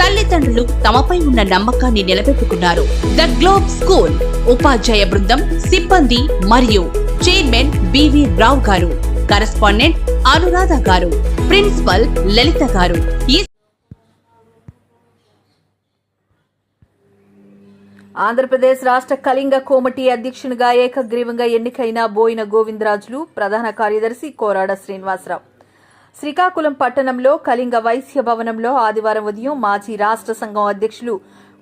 తల్లిదండ్రులు తమపై ఉన్న నమ్మకాన్ని నిలబెట్టుకున్నారు. ద గ్లోబ్ స్కూల్ ఉపాధ్యాయ బృందం సిబ్బంది మరియు చైర్మన్ బివి రావు గారు కరస్పాండెంట్ అనురాధ గారు ప్రిన్సిపల్ లలిత గారు. ఈ ఆంధ్రప్రదేశ్ రాష్ట్ర కళింగ కోమటి అధ్యక్షునిగా ఏకగ్రీవంగా ఎన్నికైన బోయిన గోవిందరాజులు ప్రధాన కార్యదర్శి కోరాడ శ్రీనివాసరావు. శ్రీకాకుళం పట్టణంలో కళింగ వైశ్య భవనంలో ఆదివారం ఉదయం మాజీ రాష్ట్ర సంఘం అధ్యక్షులు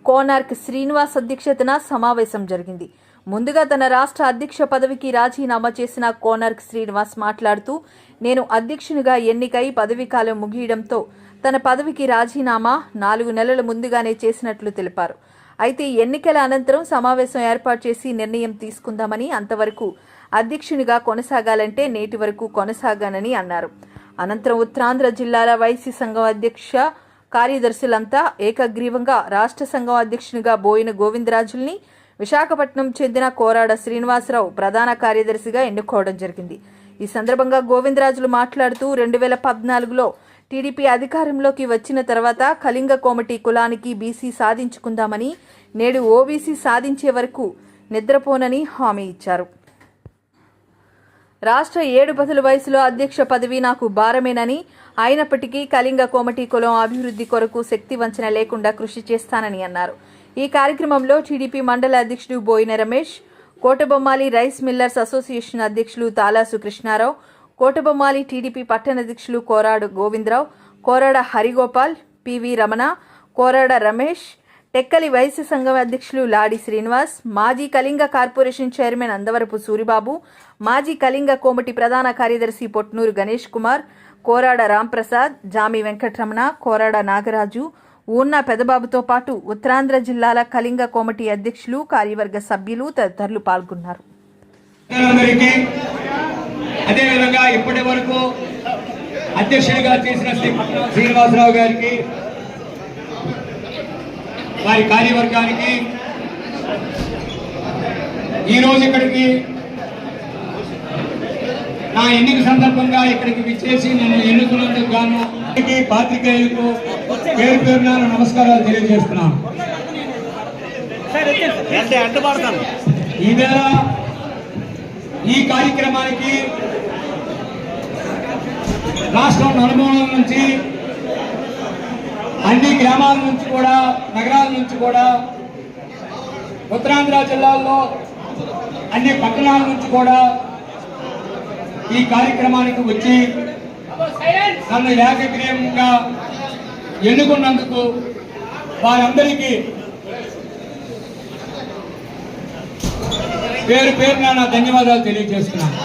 కోనార్క్ శ్రీనివాస్ అధ్యక్షతన సమావేశం జరిగింది. ముందుగా తన రాష్ట్ర అధ్యక్ష పదవికి రాజీనామా చేసిన కోనార్క్ శ్రీనివాస్ మాట్లాడుతూ నేను అధ్యక్షునిగా ఎన్నికై పదవీకాలం ముగియడంతో తన పదవికి రాజీనామా నాలుగు నెలల ముందుగానే చేసినట్లు తెలిపారు. అయితే ఎన్నికల అనంతరం సమావేశం ఏర్పాటు చేసి నిర్ణయం తీసుకుందామని అంతవరకు అధ్యక్షునిగా కొనసాగాలంటే నేటి వరకు కొనసాగానని అన్నారు. అనంతరం ఉత్తరాంధ్ర జిల్లాల వైసీ సంఘం అధ్యక్ష కార్యదర్శులంతా ఏకగ్రీవంగా రాష్ట్ర సంఘం అధ్యక్షునిగా బోయిన గోవిందరాజుల్ని విశాఖపట్నం చెందిన కోరాడ శ్రీనివాసరావు ప్రధాన కార్యదర్శిగా ఎన్నుకోవడం జరిగింది. ఈ సందర్భంగా గోవిందరాజులు మాట్లాడుతూ రెండు వేల పద్నాలుగులో టీడీపీ అధికారంలోకి వచ్చిన తర్వాత కళింగ కోమటి కులానికి బీసీ సాధించుకుందామని నేడు ఓబీసీ సాధించే వరకు నిద్రపోనని హామీ ఇచ్చారు. రాష్ట్ర ఏడు పదుల వయసులో అధ్యక్ష పదవి నాకు భారమేనని అయినప్పటికీ కళింగ కోమటి కులం అభివృద్ధి కొరకు శక్తి వంచన లేకుండా కృషి చేస్తానని అన్నారు. ఈ కార్యక్రమంలో టీడీపీ మండల అధ్యక్షుడు Boina Ramesh Kotabommali rice millers association అధ్యక్షులు తాలాసు కృష్ణారావు కోటబొమ్మాలి టీడీపీ పట్టణ అధ్యక్షులు కోరాడు గోవిందరావు కోరాడ హరిగోపాల్ పివి రమణ కోరాడ రమేష్ టెక్కలి వైశ్య సంఘం అధ్యక్షులు లాడి శ్రీనివాస్ మాజీ కళింగ కార్పొరేషన్ చైర్మన్ అందవరపు సూరిబాబు మాజీ కళింగ కోమటి ప్రధాన కార్యదర్శి పొట్నూరు గణేష్ కుమార్ కోరాడ రాంప్రసాద్ జామి వెంకటరమణ కోరాడ నాగరాజు ఊన్న పెదబాబుతో పాటు ఉత్తరాంధ్ర జిల్లాల కళింగ కోమటి అధ్యక్షులు కార్యవర్గ సభ్యులు తదితరులు పాల్గొన్నారు. అదేవిధంగా ఇప్పటి వరకు అధ్యక్షుడిగా చేసిన శ్రీ శ్రీనివాసరావు గారికి వారి కార్యవర్గానికి ఈరోజు ఇక్కడికి నా ఎన్నిక సందర్భంగా ఇక్కడికి విచ్చేసి నన్ను ఎన్నుకున్నందుకు గాను పాత్రికేయులకు పేరు పేరున నమస్కారాలు తెలియజేస్తున్నాను. ఈవేళ ఈ కార్యక్రమానికి రాష్ట్రం నలుమూలం నుంచి అన్ని గ్రామాల నుంచి కూడా నగరాల నుంచి కూడా ఉత్తరాంధ్ర జిల్లాల్లో అన్ని పట్టణాల నుంచి కూడా ఈ కార్యక్రమానికి వచ్చి నన్ను ఏకగ్రీయంగా ఎన్నుకున్నందుకు వారందరికీ పేరు పేరున నా ధన్యవాదాలు తెలియజేస్తున్నాను.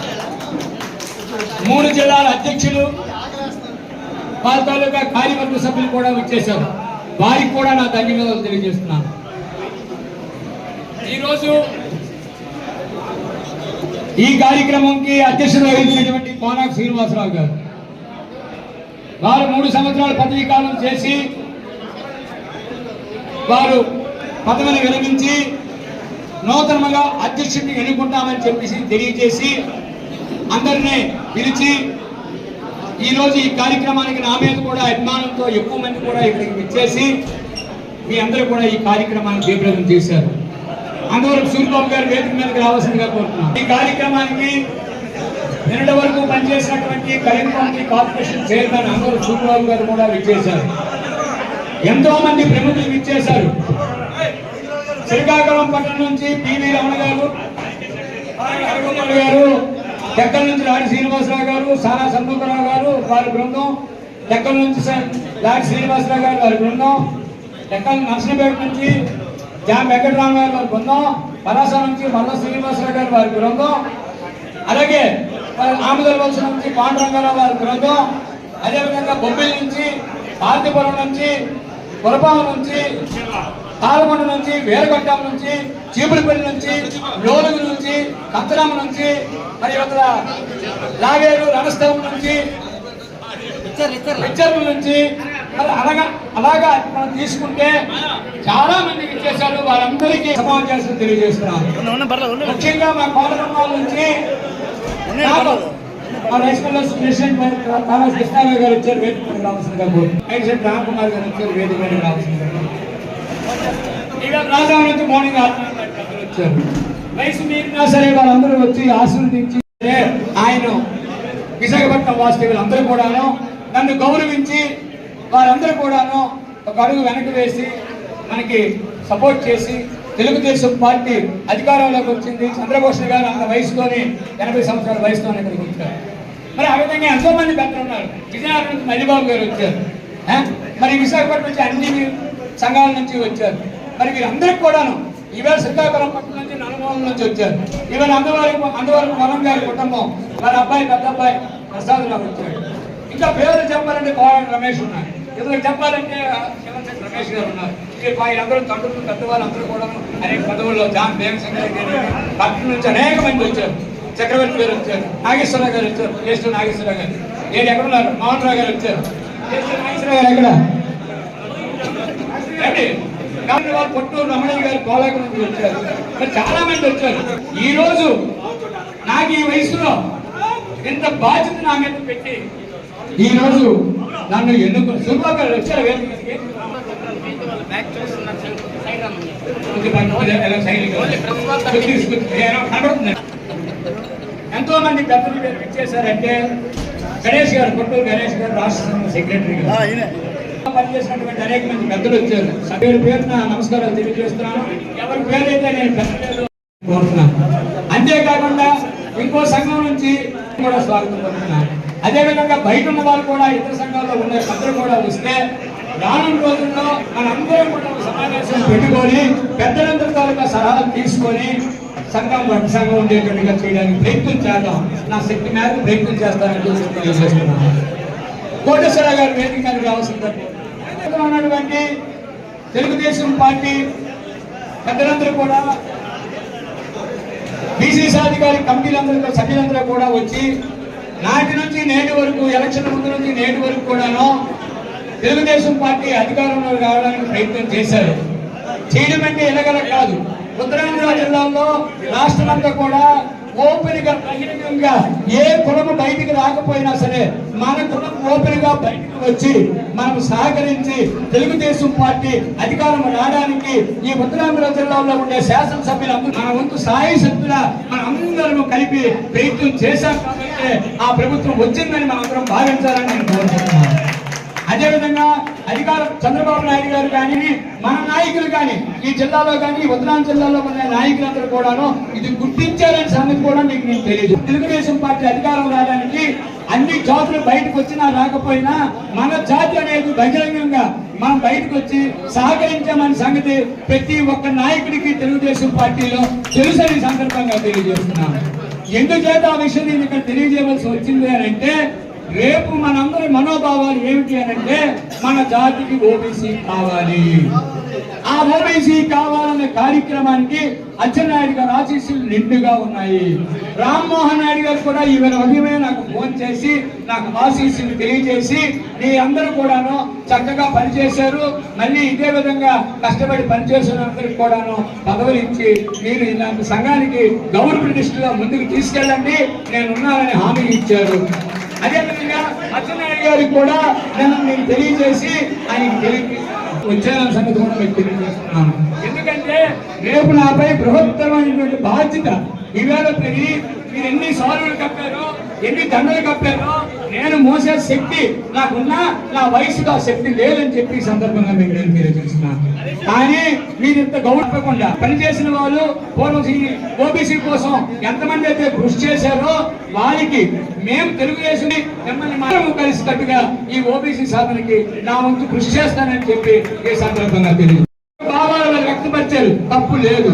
మూడు జిల్లాల అధ్యక్షులు వాళ్ళ తాలూకా కార్యవర్గ సభ్యులు కూడా వచ్చేశారు. వారికి కూడా నా ధన్యవాదాలు తెలియజేస్తున్నాను. ఈరోజు ఈ కార్యక్రమంకి అధ్యక్షత వహించినటువంటి కోనాక్ శ్రీనివాసరావు గారు. వారు మూడు సంవత్సరాల పదవీ కాలం చేసి వారు పదవిని విరమించి నూతనముగా అధ్యక్షుడిని ఎన్నుకుంటామని చెప్పేసి తెలియజేసి అందరినీ పిలిచి ఈరోజు ఈ కార్యక్రమానికి నా మీద కూడా అభిమానంతో ఎక్కువ మంది కూడా ఇక్కడికి వచ్చేసి మీ అందరూ కూడా ఈ కార్యక్రమాన్ని జయప్రదం చేశారు. అందువరకు సూర్యబాబు గారు వేదిక మీదకి రావాల్సిందిగా కోరుతున్నాను ఈ కార్యక్రమానికి నిన్నటి వరకు పనిచేసినటువంటి కరీంపాంతి కార్పొరేషన్ చైర్మన్ అందరూ సూర్యబాబు గారు కూడా విచ్చేశారు. ఎంతో మంది ప్రముఖులు విచ్చేశారు. శ్రీకాకుళం పట్టణం నుంచి పివి రమణ గారు గారు ఎక్కడి నుంచి లాడి శ్రీనివాసరావు గారు సారా సన్ముఖరావు గారు వారి బృందం. ఎక్కడి నుంచి లాడి శ్రీనివాసరావు గారు వారి బృందం. ఎక్కడి నర్సనపేట నుంచి జామ్ వెంకటరామ వారి బృందం. పరాస నుంచి మల్ల శ్రీనివాసరావు గారు వారి బృందం. అలాగే ఆముదల వలస నుంచి పాండురంగారావు వారి బృందం. అదేవిధంగా బొబ్బిలి నుంచి పార్తీపురం నుంచి పురపాల నుంచి తాళకొండ నుంచి వీరగొట్టం నుంచి చీపులపల్లి నుంచి లోలుగు నుంచి కంతరామ నుంచి మరి ఇవతల లాగేరు రణస్థలం నుంచి పిక్చర్ల నుంచి మరి అలాగా అలాగా మనం తీసుకుంటే చాలా మందికి ఇచ్చేశారు. వారందరికీ సమావేశం తెలియజేస్తున్నాను. ముఖ్యంగా మా కోటకొండ నుంచి మా రైస్ మిల్లర్స్ ప్రెసిడెంట్ కృష్ణారావు గారు వచ్చారు వేదిక మీదకి రావాల్సిందిగా కోరుతున్నాను. ఐసెట్ రామ్ కుమార్ గారు వచ్చారు వేదిక మీదకి రావాల్సిందిగా ఇక రాజాం నుంచి మార్నింగ్ వచ్చారు. వయసు మీరినా సరే వాళ్ళందరూ వచ్చి ఆశీర్వదించి ఆయన విశాఖపట్నం వాసుదేవులు అందరూ కూడాను నన్ను గౌరవించి వారందరూ కూడాను ఒక అడుగు వెనక్కి వేసి మనకి సపోర్ట్ చేసి తెలుగుదేశం పార్టీ అధికారంలోకి వచ్చింది. చంద్రభూషణ్ గారు అంత వయసుకొని ఎనభై సంవత్సరాల వయసుతోనే ఇక్కడికి వచ్చారు. మరి ఆ విధంగా ఎంతో మంది పెద్దలు ఉన్నారు. విజయనగరం నుంచి మల్లిబాబు గారు వచ్చారు. మరి విశాఖపట్నం నుంచి అన్ని సంఘాల నుంచి వచ్చారు. మరి వీరందరికీ కూడాను ఈవేళ శ్రీకాకుళం పట్టణం నుంచి నలుమూల నుంచి వచ్చారు. ఈవేళ అందవరకు అందువరకు వనం గారి కుటుంబం వారి అబ్బాయి పెద్ద అబ్బాయి ప్రసాద్ రావు వచ్చాడు ఇంకా పేరు చెప్పాలంటే కోవడం రమేష్ ఉన్నారు. ఇతరులకు చెప్పాలంటే శివశంకర్ రమేష్ గారు ఉన్నారు. ఇక తండ్రులు పెద్దవాళ్ళు అందరూ కూడా అనేక పదవుల్లో జాన్ భీమశంకర్ గారు పట్టణం నుంచి అనేక మంది వచ్చారు. చక్రవర్తి గారు వచ్చారు. నాగేశ్వరరావు గారు వచ్చారు. జ్యేష్ఠ నాగేశ్వరరావు గారు. నేను ఎక్కడ ఉన్నారు. మోహన్ రావు గారు వచ్చారు. జ్యేష్ఠ నాగేశ్వరరావు గారు ఎక్కడ? కాబట్టి వాళ్ళు కొట్టూరు రమణయ్య గారు కోలాకు నుంచి వచ్చారు. మరి చాలా మంది వచ్చారు. ఈ రోజు నాకు ఈ వయసులో ఇంత బాధ్యత నా మీద పెట్టి ఈ రోజు నన్ను ఎందుకు సుబ్బా వచ్చారు ఎంతో మంది పెద్దలు మీరు గణేష్ గారు కొట్టూరు గణేష్ గారు రాష్ట్ర సెక్రటరీ గారు. పనిచేసినటువంటి అనేక మంది పెద్దలు వచ్చారు. పేరు పేరున నమస్కారాలు తెలియజేస్తున్నాను. ఎవరి పేరైతే నేను పెద్దలేదు కోరుతున్నాను. అంతేకాకుండా ఇంకో సంఘం నుంచి కూడా స్వాగతం కోరుతున్నాను అదేవిధంగా బయట ఉన్న వాళ్ళు కూడా ఇతర సంఘాల్లో ఉన్న పెద్దలు కూడా వస్తే రానున్న రోజుల్లో మనందరం కూడా సమావేశం పెట్టుకొని పెద్దలందరి తాలూకా సలహాలు తీసుకొని సంఘం వంటి సంఘం ఉండేటట్టుగా చేయడానికి ప్రయత్నం చేద్దాం. నా శక్తి మేరకు ప్రయత్నం చేస్తానని చూసి తెలియజేస్తున్నాను. కోటేశ్వర గారు వేదిక మీద రావాల్సింది ఉన్నటువంటి తెలుగుదేశం పార్టీ పెద్దలందరూ కూడా బీసీ సాధికారి కమిటీలందరూ సభ్యులందరూ కూడా వచ్చి నాటి నుంచి నేటి వరకు ఎలక్షన్ ముందు నుంచి నేటి వరకు కూడాను తెలుగుదేశం పార్టీ అధికారంలో రావడానికి ప్రయత్నం చేశారు. చేయడం అంటే ఎలగల కాదు. ఉత్తరాంధ్ర జిల్లాలో రాష్ట్రమంతా కూడా ఓపెన్గా బహిరంగంగా ఏ కులము బయటికి రాకపోయినా సరే మన కులం ఓపెన్గా బయటకు వచ్చి మనం సహకరించి తెలుగుదేశం పార్టీ అధికారం రావడానికి ఈ ఉత్తరాంధ్ర జిల్లాలో ఉండే శాసనసభ్యులందరూ మన వంతు సాయి శక్తుల మన అందరం కలిపి ప్రయత్నం చేశాం కాబట్టి ఆ ప్రభుత్వం వచ్చిందని మనందరం భావించాలని నేను కోరుకుంటున్నాను. అదేవిధంగా అధికారం చంద్రబాబు నాయుడు గారు కానీ మన నాయకులు కానీ ఈ జిల్లాలో కానీ ఉత్తరాంధ్ర జిల్లాలో ఉన్న నాయకులందరూ కూడాను ఇది గుర్తించారనే సంగతి కూడా మీకు నేను తెలియదు తెలుగుదేశం పార్టీ అధికారం రావడానికి అన్ని జాతులు బయటకు వచ్చినా రాకపోయినా మన జాతి అనేది బహిరంగంగా మనం బయటకు వచ్చి సహకరించామని సంగతి ప్రతి ఒక్క నాయకుడికి తెలుగుదేశం పార్టీలో తెలుసని సందర్భంగా తెలియజేస్తున్నాను. ఎందుచేత ఆ విషయం నేను ఇక్కడ తెలియజేయవలసి వచ్చింది అని అంటే రేపు మనందరి మనోభావాలు ఏమిటి అని అంటే మన జాతికి ఓబీసీ కావాలి. ఆ ఓబీసీ కావాలనే కార్యక్రమానికి అచ్చెన్నాయుడు గారు ఆశీస్సులు నిండుగా ఉన్నాయి. రామ్మోహన్ నాయుడు గారు కూడా ఈవెన ఉదయమే నాకు ఫోన్ చేసి నాకు ఆశీస్సులు తెలియజేసి మీ అందరూ కూడాను చక్కగా పనిచేశారు. మళ్ళీ ఇదే విధంగా కష్టపడి పనిచేసిన అందరికి కూడాను పదవులు ఇచ్చి మీరు ఇలాంటి సంఘానికి గౌరవ ప్రతిష్టగా ముందుకు తీసుకెళ్ళండి. నేనున్నానని హామీ ఇచ్చారు. అదేవిధంగా అచ్చెన్నాయుడు గారికి కూడా నేను మీకు తెలియజేసి ఆయనకి తెలియ వచ్చాన సంగతి కూడా మీకు తెలియజేస్తున్నాను. ఎందుకంటే రేపు నాపై బృహత్తరమైనటువంటి బాధ్యత ఈవేళ పెరిగి మీరు ఎన్ని సార్లు కప్పారో ఎన్ని దండలు కప్పారో నేను మోసే శక్తి నాకున్నా నా వయసులో ఆ శక్తి లేదని చెప్పి ఈ సందర్భంగా మీకు నేను తెలియజేస్తున్నాను. కానీ మీరు ఇంత గౌరవకుండా పనిచేసిన వాళ్ళు పూర్వం ఓబీసీ కోసం ఎంతమంది అయితే కృషి చేశారో వారికి మేము తెలుగుదేశం మిమ్మల్ని మనం కలిసినట్టుగా ఈ ఓబీసీ సాధనకి నా వంతు కృషి చేస్తానని చెప్పి ఈ సందర్భంగా తెలియదు భావాలను వ్యక్తపరిచారు. తప్పు లేదు.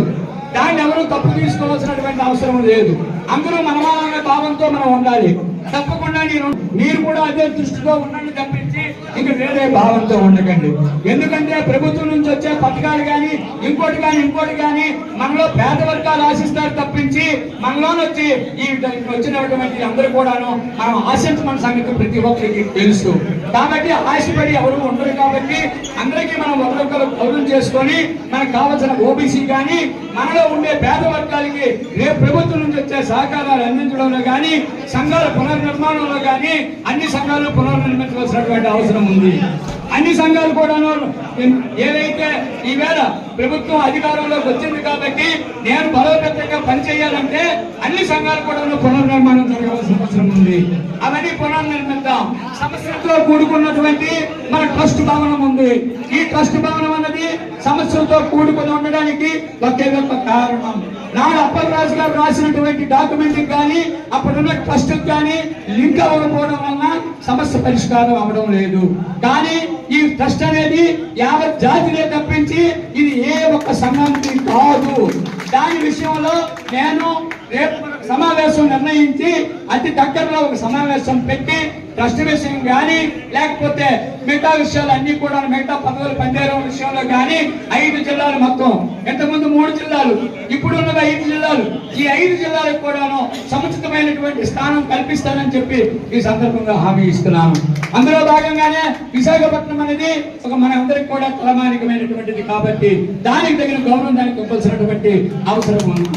దాన్ని ఎవరు తప్పు తీసుకోవాల్సినటువంటి అవసరం లేదు. అందరూ మనమాన భావంతో మనం ఉండాలి. తప్పకుండా నేను మీరు కూడా అదే దృష్టితో ఉండండి తప్పించి ఇక వేరే భావంతో ఉండకండి. ఎందుకంటే ప్రభుత్వం నుంచి వచ్చే పథకాలు కానీ ఇంకోటి కానీ ఇంకోటి కానీ మనలో పేద వర్గాలు ఆశిస్తారు తప్పించి మనలోనొచ్చి ఈ వచ్చినటువంటి అందరూ కూడాను మనం ఆశించమని సంగతి ప్రతి ఒక్కరికి తెలుసు. కాబట్టి ఆశపడి ఎవరు ఉండరు కాబట్టి అందరికీ మనం ఒకరొకరు గౌరవం చేసుకొని మనకు కావాల్సిన ఓబీసీ కానీ మనలో ఉండే పేద వర్గాలకి రేపు ప్రభుత్వం నుంచి వచ్చే సహకారాలు అందించడంలో కానీ సంఘాల పునర్నిర్మాణంలో కానీ అన్ని సంఘాలు పునర్నిర్మించవలసినటువంటి అవసరం ఉంది. అన్ని సంఘాలు కూడాను ఏదైతే ఈవేళ ప్రభుత్వం అధికారంలోకి వచ్చింది కాబట్టి నేను బలోపేతంగా పనిచేయాలంటే అన్ని సంఘాలు కూడాను పునర్నిర్మాణం జరగవలసిన అవసరం ఉంది. అవన్నీ పునర్నిర్మిద్దాం. సమస్యలతో కూడుకున్నటువంటి మన ట్రస్ట్ భవనం ఉంది. ఈ ట్రస్ట్ భవనం అన్నది సమస్యలతో కూడుకుని ఉండడానికి ఒకే ఒక కారణం. నాడు అప్పలరాజు గారు రాసినటువంటి డాక్యుమెంట్ కానీ అప్పుడున్న ట్రస్ట్ కానీ లింక్ అవ్వకపోవడం వలన సమస్య పరిష్కారం అవడం లేదు. కానీ ఈ ట్రస్ట్ అనేది యావత్ జాతినే తప్పించి ఇది ఏ ఒక్క సంఘానికి కాదు. దాని విషయంలో నేను రేపు సమావేశం నిర్ణయించి అతి దగ్గరలో ఒక సమావేశం పెట్టి ట్రస్ట్ విషయం కానీ లేకపోతే మిగతా విషయాలు అన్ని కూడా మిగతా పదవులు పనిచేయడం విషయంలో కానీ ఐదు జిల్లాలు మొత్తం. ఇంతకుముందు మూడు జిల్లాలు ఇప్పుడు ఉన్నది ఐదు జిల్లాలు. ఈ ఐదు జిల్లాలకు కూడాను సముచితమైనటువంటి స్థానం కల్పిస్తానని చెప్పి ఈ సందర్భంగా హామీ ఇస్తున్నాను. అందులో భాగంగానే విశాఖపట్నం అనేది ఒక మన అందరికి కూడా తలమానికమైనటువంటిది కాబట్టి దానికి తగిన గౌరవం దానికి ఇవ్వాల్సినటువంటి అవసరం ఉంది.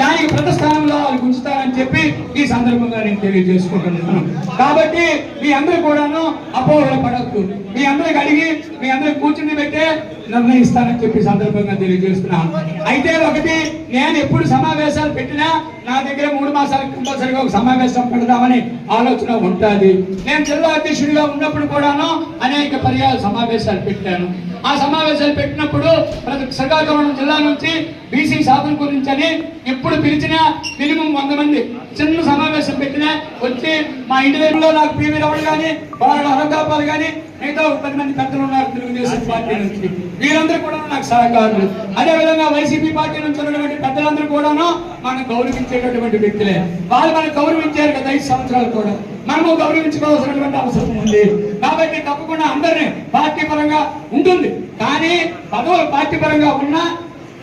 దానికి ప్రతిస్థానంలో వాళ్ళు ఉంచుతారని చెప్పి ఈ సందర్భంగా నేను తెలియజేసుకుంటున్నాను. కాబట్టి మీ అందరూ కూడాను అపోహలు పడద్దు. మీ అందరికి అడిగి మీ అందరికి కూర్చుని పెట్టే నిర్ణయిస్తానని చెప్పి సందర్భంగా తెలియజేస్తున్నాను. అయితే ఒకటి నేను ఎప్పుడు సమావేశాలు పెట్టినా నా దగ్గర మూడు మాసాలకు కంపల్సరిగా ఒక సమావేశం పెడదామని ఆలోచన ఉంటుంది. నేను జిల్లా అధ్యక్షుడిగా ఉన్నప్పుడు కూడాను అనేక పర్యాలు సమావేశాలు పెట్టాను. ఆ సమావేశాలు పెట్టినప్పుడు ప్రతి శ్రీకాకుళం జిల్లా నుంచి బీసీ సాధన గురించి అని ఎప్పుడు పిలిచినా మినిమం వంద మంది చిన్న సమావేశం పెట్టినా వచ్చి మా ఇంటి దగ్గరలో నాకు పివి రమణ కానీ వాళ్ళ అరకాపాలు కానీ మిగతా పది మంది పెద్దలు ఉన్నారు తెలుగుదేశం పార్టీ నుంచి. వీరందరూ కూడా నాకు సహకారులు. అదే విధంగా వైసీపీ పార్టీ నుంచి ఉన్నటువంటి పెద్దలందరూ కూడాను మనం గౌరవించేటటువంటి వ్యక్తులే. వాళ్ళు మనం గౌరవించారు కదా ఐదు సంవత్సరాలు కూడా. మనము గౌరవించుకోవాల్సినటువంటి అవసరం ఉంది. కాబట్టి తప్పకుండా అందరినీ పార్టీ పరంగా ఉంటుంది. పదవులు పార్టీ పరంగా ఉన్నా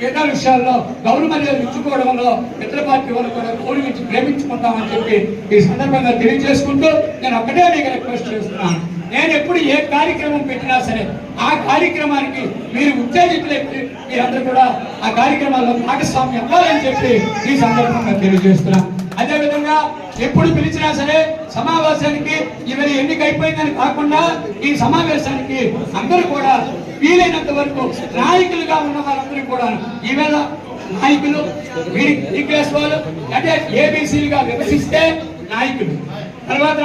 ఏదో విషయాల్లో గౌరవ మర్యాదలు ఇచ్చుకోవడంలో ఇతర పార్టీ వాళ్ళు కూడా గౌరవించి ప్రేమించుకుంటామని చెప్పి ఈ సందర్భంగా తెలియజేసుకుంటూ నేను ఒక్కటే మీకు రిక్వెస్ట్ చేస్తున్నాను. నేను ఎప్పుడు ఏ కార్యక్రమం పెట్టినా సరే ఆ కార్యక్రమానికి మీరు ఉత్తేజితులై మీరందరూ కూడా ఆ కార్యక్రమాల్లో భాగస్వామ్యం అవ్వాలని చెప్పి ఈ సందర్భంగా తెలియజేస్తున్నాను. అదేవిధంగా ఎప్పుడు పిలిచినా సరే సమావేశానికి ఇవరి ఎన్నిక అయిపోయిందని కాకుండా ఈ సమావేశానికి అందరూ కూడా వీలైనంత వరకు నాయకులుగా ఉన్న వారందరూ కూడా ఈవేళ నాయకులు వీరి వాళ్ళు అంటే ఏబిసిలుగా విభజిస్తే నాయకులు. తర్వాత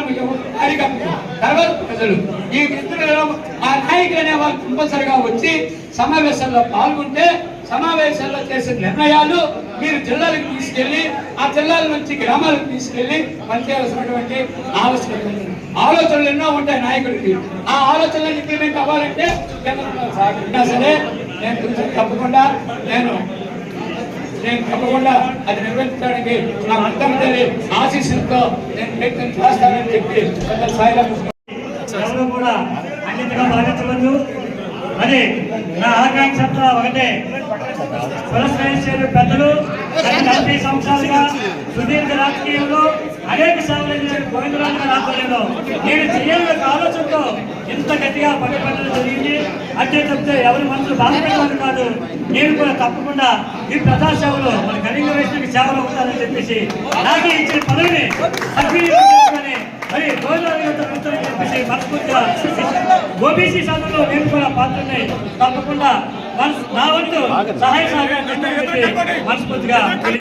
కార్యకర్తలు తర్వాత ప్రజలు. ఈ మిత్రులలో ఆ నాయకులు అనే వాళ్ళు కంపల్సరిగా వచ్చి సమావేశంలో పాల్గొంటే సమావేశాల్లో చేసే నిర్ణయాలు మీరు జిల్లాలకు తీసుకెళ్ళి ఆ జిల్లాల నుంచి గ్రామాలకు తీసుకెళ్ళి పనిచేయాల్సినటువంటి ఆవశ్యకత ఆలోచనలు ఎన్నో ఉంటాయి నాయకుడికి. ఆ ఆలోచనలు ఇంప్లిమెంట్ అవ్వాలంటే కేంద్రంలో సరే నేను తప్పకుండా నేను నేను తప్పకుండా అది నిర్వహించడానికి నా అర్థం ఆశీస్సులతో నేను ప్రయత్నం చేస్తానని చెప్పి పెద్ద స్థాయిలో కూడా అన్నింటిగా భావించవద్దు మరి నా ఆకాంక్ష ఒకటే. పురస్కరించారు పెద్దలు గత నలభై సంవత్సరాలుగా సుదీర్ఘ రాజకీయంలో అనేక సార్లు గోవిందరాజు గారి ఆధ్వర్యంలో. నేను చేయాలి ఒక ఆలోచనతో ఇంత గట్టిగా పట్టుబట్టడం జరిగింది. అంటే చెప్తే ఎవరి మనసు బాధపడేవారు కాదు. నేను కూడా తప్పకుండా ఈ ప్రజాసేవలో మన గరీబ వైష్ణవికి సేవలు అవుతానని చెప్పేసి అలాగే ఇచ్చిన పదవిని మరి గోవిందరాజు యొక్క చెప్పేసి మనస్ఫూర్తిగా ఓబీసీ సభలో నేను కూడా పాత్రని తప్పకుండా నా వంతు సహాయ సహకారం చేస్తానని చెప్పి మనస్ఫూర్తిగా